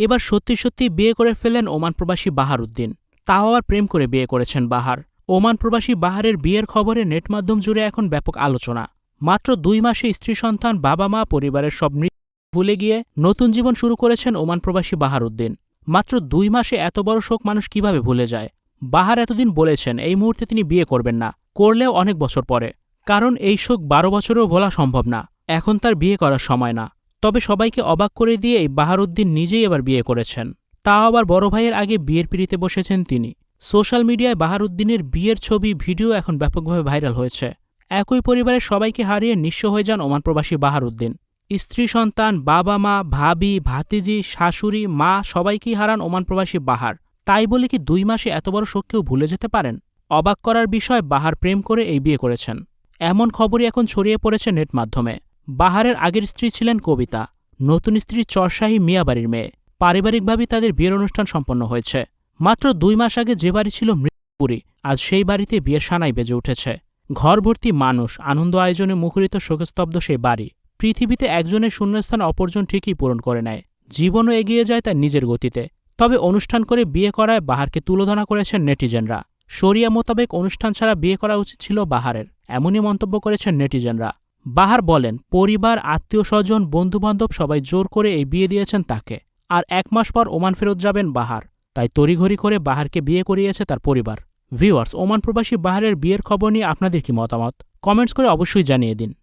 এবার সত্যি সত্যি বিয়ে করে ফেলেন ওমান প্রবাসী বাহার উদ্দিন তাও আবার প্রেম করে বিয়ে করেছেন বাহার। ওমান প্রবাসী বাহারের বিয়ের খবরে নেট মাধ্যম জুড়ে এখন ব্যাপক আলোচনা। মাত্র দুই মাসে স্ত্রী, সন্তান, বাবা, মা, পরিবারের সব ভুলে গিয়ে নতুন জীবন শুরু করেছেন ওমান প্রবাসী বাহার উদ্দিন মাত্র দুই মাসে এত বড় শোক মানুষ কীভাবে ভুলে যায়? বাহার এতদিন বলেছেন, এই মুহূর্তে তিনি বিয়ে করবেন না। করলেও অনেক বছর পরে। কারণ এই শোক বারো বছরেও বলা সম্ভব না। এখন তার বিয়ে করার সময় না। তবে সবাইকে অবাক করে দিয়ে এই বাহারুদ্দিন নিজেই এবার বিয়ে করেছেন। তা আবার বড় ভাইয়ের আগে বিয়ের পিড়িতে বসেছেন তিনি। সোশ্যাল মিডিয়ায় বাহারুদ্দিনের বিয়ের ছবি, ভিডিও এখন ব্যাপকভাবে ভাইরাল হয়েছে। একই পরিবারের সবাইকে হারিয়ে নিঃস্ব হয়ে যান ওমান প্রবাসী বাহারুদ্দিন। স্ত্রী, সন্তান, বাবা মা, ভাবি, ভাতিজি, শাশুড়ি, মা সবাইকেই হারান ওমান প্রবাসী বাহার। তাই বলে কি দুই মাসে এত বড় শোক কেউ ভুলে যেতে পারেন? অবাক করার বিষয় বাহার প্রেম করে এই বিয়ে করেছেন। এমন খবরই এখন ছড়িয়ে পড়েছে নেট মাধ্যমে। বাহারের আগের স্ত্রী ছিলেন কবিতা, নতুন স্ত্রী চরশাহী মিয়াবাড়ির মেয়ে। পারিবারিকভাবেই তাদের বিয়ের অনুষ্ঠান সম্পন্ন হয়েছে। মাত্র দুই মাস আগে যে বাড়ি ছিল মৃত্যুপুরী, আজ সেই বাড়িতে বিয়ের সানাই বেজে উঠেছে। ঘরভর্তি মানুষ, আনন্দ আয়োজনে মুখরিত শোকস্তব্ধ সেই বাড়ি। পৃথিবীতে একজনের শূন্যস্থান অপরজন ঠিকই পূরণ করে নেয়। জীবনও এগিয়ে যায় তার নিজের গতিতে। তবে অনুষ্ঠান করে বিয়ে করায় বাহারকে তুলোধনা করেছেন নেটিজেনরা। শরিয়া মোতাবেক অনুষ্ঠান ছাড়া বিয়ে করা উচিত ছিল বাহারের, এমনই মন্তব্য করেছেন নেটিজেনরা। বাহার বলেন, পরিবার, আত্মীয় স্বজন, বন্ধুবান্ধব সবাই জোর করে এই বিয়ে দিয়েছেন তাকে। আর এক মাস পর ওমান ফেরত যাবেন বাহার। তাই তড়িঘড়ি করে বাহারকে বিয়ে করিয়েছে তার পরিবার। ভিউয়ার্স, ওমান প্রবাসী বাহারের বিয়ের খবর নিয়ে আপনাদের কি মতামত? কমেন্টস করে অবশ্যই জানিয়ে দিন।